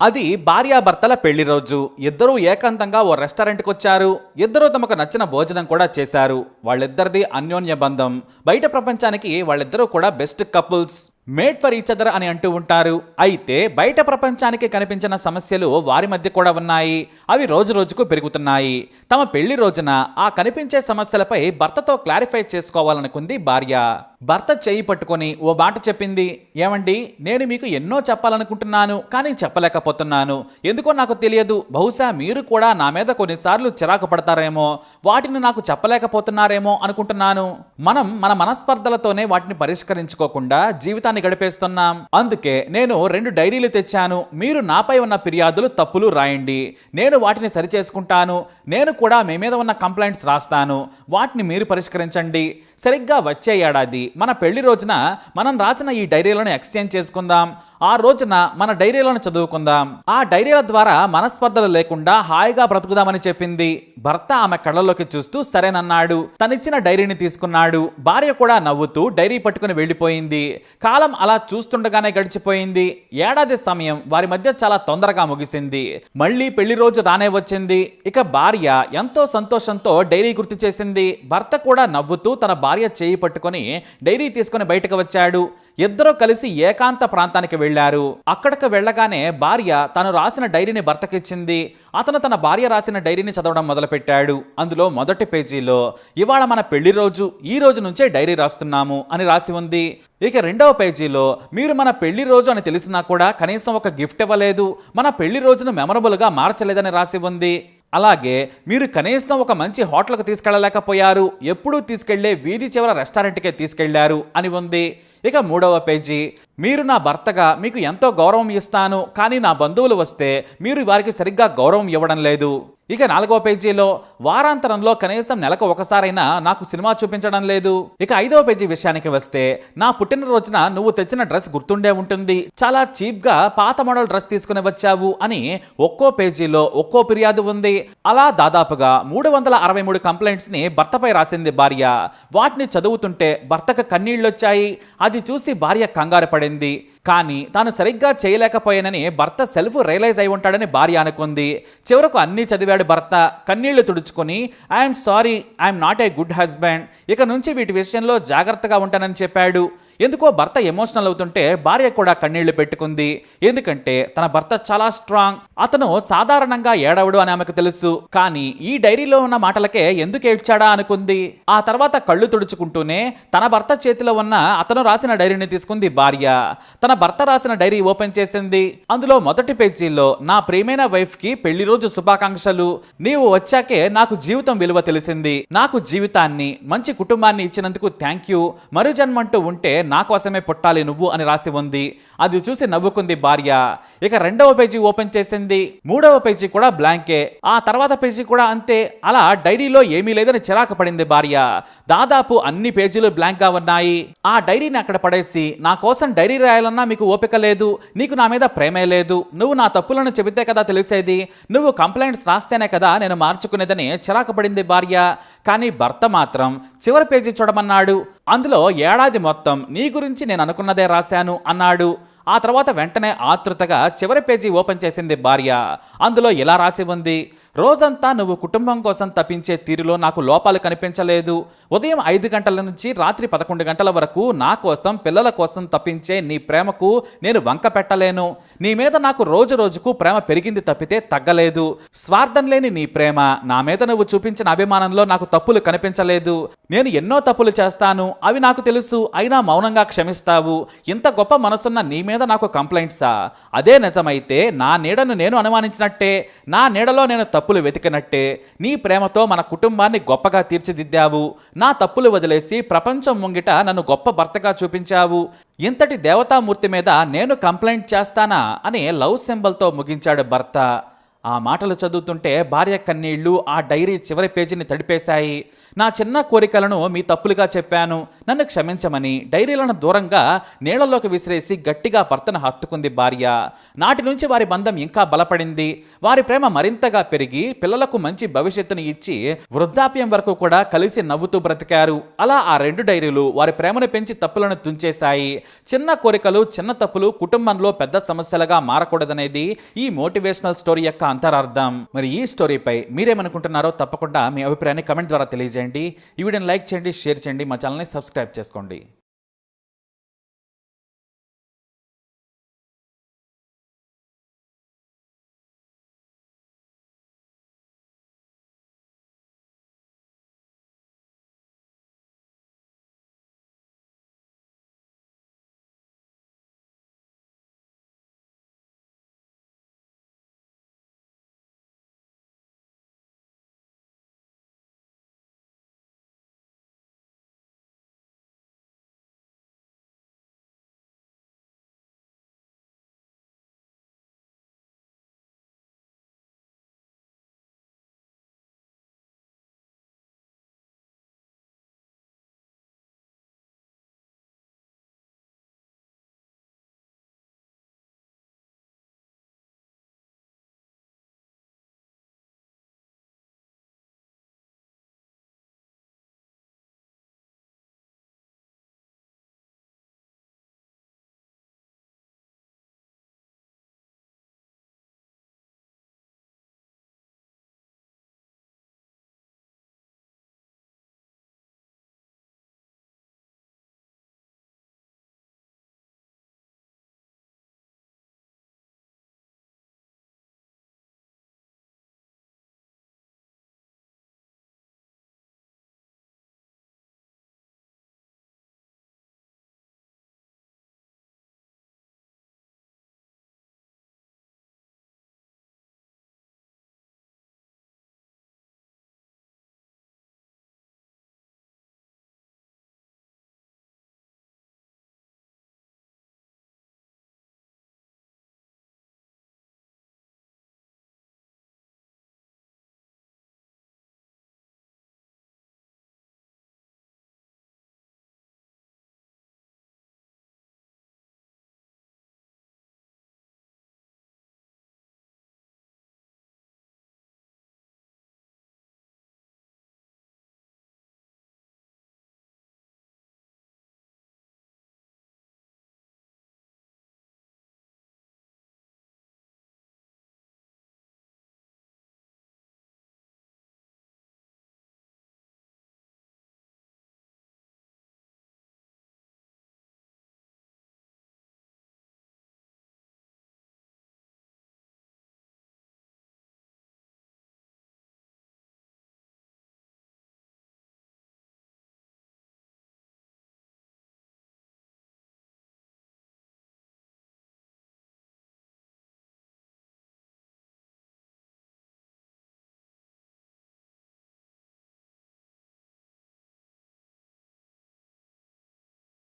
అది భార్యాభర్తల పెళ్ళి రోజు. ఇద్దరూ ఏకాంతంగా ఓ రెస్టారెంట్కి వచ్చారు ఇద్దరూ తమకు నచ్చిన భోజనం కూడా చేశారు. వాళ్ళిద్దరిది అన్యోన్య బంధం. బయట ప్రపంచానికి వాళ్ళిద్దరూ కూడా best couples. Made for each other అని అంటూ ఉంటారు. అయితే బయట ప్రపంచానికి కనిపించిన సమస్యలు వారి మధ్య కూడా ఉన్నాయి. అవి రోజు రోజుకు పెరుగుతున్నాయి. తమ పెళ్ళి రోజున ఆ కనిపించే సమస్యలపై భర్తతో క్లారిఫై చేసుకోవాలనుకుంది భార్య. భర్త చేయి పట్టుకొని ఓ మాట చెప్పింది ఏమండి నేను మీకు ఎన్నో చెప్పాలనుకుంటున్నాను కానీ చెప్పలేకపోతున్నాను. ఎందుకో నాకు తెలియదు బహుశా మీరు కూడా నా మీద కొన్నిసార్లు చిరాకు పడతారేమో వాటిని నాకు చెప్పలేకపోతున్నారేమో అనుకుంటున్నాను. మనం మన మనస్పర్ధలతోనే వాటిని పరిష్కరించుకోకుండా జీవితాన్ని గడిపేస్తున్నాం. అందుకే నేను రెండు డైరీలు తెచ్చాను. మీరు నాపై ఉన్న ఫిర్యాదులు తప్పులు రాయండి. నేను వాటిని సరిచేసుకుంటాను. నేను కూడా మీ మీద ఉన్న కంప్లైంట్స్ రాస్తాను. వాటిని మీరు పరిష్కరించండి. సరిగ్గా వచ్చే ఏడాది మన పెళ్ళి రోజున మనం రాసిన ఈ డైరీలను ఎక్స్చేంజ్ చేసుకుందాం ఆ రోజున మన డైరీలను చదువుకుందాం. ఆ డైరీల ద్వారా మనస్పర్ధలు లేకుండా హాయిగా బ్రతుకుదామని చెప్పింది భర్త ఆమె కళ్ళలోకి చూస్తూ సరేనన్నాడు. తనిచ్చిన డైరీని తీసుకున్నాడు. భార్య కూడా నవ్వుతూ డైరీ పట్టుకుని వెళ్ళిపోయింది. కాలం అలా చూస్తుండగానే గడిచిపోయింది. ఏడాది సమయం వారి మధ్య చాలా తొందరగా ముగిసింది. మళ్ళీ పెళ్ళి రోజు రానే వచ్చింది. ఇక భార్య ఎంతో సంతోషంతో డైరీ గుర్తు చేసింది. భర్త కూడా నవ్వుతూ తన భార్య చేయి పట్టుకొని డైరీ తీసుకుని బయటకు వచ్చాడు. ఇద్దరూ కలిసి ఏకాంత ప్రాంతానికి వెళ్ళారు అక్కడికి వెళ్ళగానే భార్య తను రాసిన డైరీని భర్తకిచ్చింది. అతను తన భార్య రాసిన డైరీని చదవడం మొదలుపెట్టాడు. అందులో మొదటి పేజీలో ఇవాళ మన పెళ్ళి రోజు ఈ రోజు నుంచే డైరీ రాస్తున్నాము అని రాసి ఉంది. ఇక రెండవ పేజీలో మీరు మన పెళ్ళి రోజు అని తెలిసినా కూడా కనీసం ఒక గిఫ్ట్ ఇవ్వలేదు. మన పెళ్ళి రోజును మెమరబుల్గా మార్చలేదని రాసి ఉంది. అలాగే మీరు కనీసం ఒక మంచి హోటల్కి తీసుకెళ్ళలేకపోయారు. ఎప్పుడూ తీసుకెళ్ళే వీధి చివర రెస్టారెంట్కే తీసుకెళ్ళారు అని ఉంది. ఇక మూడవ పేజీ. మీరు నా భర్తగా మీకు ఎంతో గౌరవం ఇస్తాను. కానీ నా బంధువులు వస్తే మీరు వారికి సరిగ్గా గౌరవం ఇవ్వడం లేదు. ఇక నాలుగో పేజీలో వారాంతరంలో కనీసం నెలకు ఒకసారైనా నాకు సినిమా చూపించడం లేదు. ఇక ఐదవ పేజీ విషయానికి వస్తే నా పుట్టినరోజున నువ్వు తెచ్చిన డ్రెస్ గుర్తుండే ఉంటుంది. చాలా చీప్గా పాత మోడల్ డ్రెస్ తీసుకుని వచ్చావు అని ఒక్కో పేజీలో ఒక్కో ఫిర్యాదు ఉంది. అలా దాదాపుగా మూడు వందల అరవై మూడు కంప్లైంట్స్ని భర్తపై రాసింది భార్య. వాటిని చదువుతుంటే భర్తకు కన్నీళ్ళొచ్చాయి అది చూసి భార్య కంగారు పడింది. కానీ తాను సరిగ్గా చేయలేకపోయానని భర్త సెల్ఫ్ రియలైజ్ అయి ఉంటాడని భార్య అనుకుంది. చివరకు అన్నీ చదివాడు భర్త. కన్నీళ్ళు తుడుచుకొని I'm sorry I'm not a good husband ఇక నుంచి వీటి విషయంలో జాగ్రత్తగా ఉంటానని చెప్పాడు. ఎందుకో భర్త ఎమోషనల్ అవుతుంటే భార్య కూడా కన్నీళ్ళు పెట్టుకుంది. ఎందుకంటే తన భర్త చాలా స్ట్రాంగ్ అతను సాధారణంగా ఏడవడు అని ఆమెకు తెలుసు. కానీ ఈ డైరీలో ఉన్న మాటలకే ఎందుకు ఏడ్చాడా అనుకుంది. ఆ తర్వాత కళ్ళు తుడుచుకుంటూనే తన భర్త చేతిలో ఉన్న అతను రాసిన డైరీని తీసుకుంది భార్య. తన భర్త రాసిన డైరీ ఓపెన్ చేసింది. అందులో మొదటి పేజీలో నా ప్రియమైన వైఫ్కి పెళ్ళి రోజు శుభాకాంక్షలు. నీవు వచ్చాకే నాకు జీవితం విలువ తెలిసింది. నాకు జీవితాన్ని మంచి కుటుంబాన్ని ఇచ్చినందుకు థ్యాంక్ యూ మరు జన్మంటూ ఉంటే నా కోసమే పుట్టాలి నువ్వు అని రాసి ఉంది. అది చూసి నవ్వుకుంది భార్య. ఇక రెండవ పేజీ ఓపెన్ చేసింది. మూడవ పేజీ కూడా బ్లాంకే. ఆ తర్వాత పేజీ కూడా అంతే. అలా డైరీలో ఏమీ లేదని చిరాకు పడింది భార్య. దాదాపు అన్ని పేజీలు బ్లాంక్గా ఉన్నాయి. ఆ డైరీని అక్కడ పడేసి నా కోసం డైరీ రాయాలన్నా మీకు ఓపిక లేదు. నీకు నా మీద ప్రేమే లేదు. నువ్వు నా తప్పులను చెబితే కదా తెలిసేది. నువ్వు కంప్లైంట్స్ రాస్తేనే కదా నేను మార్చుకునేదని చిరాకు పడింది భార్య. కానీ భర్త మాత్రం చివరి పేజీ చూడమన్నాడు. అందులో ఏడాది మొత్తం నీ గురించి నేను అనుకున్నదే రాశాను అన్నాడు. ఆ తర్వాత వెంటనే ఆతృతగా చివరి పేజీ ఓపెన్ చేసింది భార్య. అందులో ఇలా రాసి ఉంది రోజంతా నువ్వు కుటుంబం కోసం తప్పించే తీరులో నాకు లోపాలు కనిపించలేదు. ఉదయం ఐదు గంటల నుంచి రాత్రి పదకొండు గంటల వరకు నా కోసం పిల్లల కోసం తప్పించే నీ ప్రేమకు నేను వంక పెట్టలేను. నీ మీద నాకు రోజు రోజుకు ప్రేమ పెరిగింది తప్పితే తగ్గలేదు. స్వార్థం లేని నీ ప్రేమ నా మీద నువ్వు చూపించిన అభిమానంలో నాకు తప్పులు కనిపించలేదు. నేను ఎన్నో తప్పులు చేస్తాను అవి నాకు తెలుసు అయినా మౌనంగా క్షమిస్తావు. ఇంత గొప్ప మనసున్న నీ మీద నాకు కంప్లైంట్సా అదే నిజమైతే నా నీడను నేను అనుమానించినట్టే నా నీడలో నేను తప్పులు వెతికినట్టే నీ ప్రేమతో మన కుటుంబాన్ని గొప్పగా తీర్చిదిద్దావు నా తప్పులు వదిలేసి ప్రపంచం ముంగిట నన్ను గొప్ప భర్తగా చూపించావు ఇంతటి దేవతామూర్తి మీద నేను కంప్లైంట్ చేస్తానా? అని లవ్ సింబల్తో ముగించాడు భర్త. ఆ మాటలు చదువుతుంటే భార్య కన్నీళ్ళు ఆ డైరీ చివరి పేజీని తడిపేశాయి. నా చిన్న కోరికలను మీ తప్పులుగా చెప్పాను. నన్ను క్షమించమని డైరీలను దూరంగా నీళ్ళలోకి విసిరేసి గట్టిగా భర్తను హత్తుకుంది భార్య. నాటి నుంచి వారి బంధం ఇంకా బలపడింది. వారి ప్రేమ మరింతగా పెరిగి పిల్లలకు మంచి భవిష్యత్తును ఇచ్చి వృద్ధాప్యం వరకు కూడా కలిసి నవ్వుతూ బ్రతికారు. అలా ఆ రెండు డైరీలు వారి ప్రేమను పెంచి తప్పులను తుంచేశాయి. చిన్న కోరికలు చిన్న తప్పులు కుటుంబంలో పెద్ద సమస్యలుగా మారకూడదనేది ఈ మోటివేషనల్ స్టోరీ యొక్క అంతరార్థం. మరి ఈ స్టోరీపై మీరేమనుకుంటున్నారో తప్పకుండా మీ అభిప్రాయాన్ని కమెంట్ ద్వారా తెలియజేయండి. ఈ వీడియోని లైక్ చేయండి షేర్ చేయండి మా ఛానల్ని సబ్స్క్రైబ్ చేసుకోండి.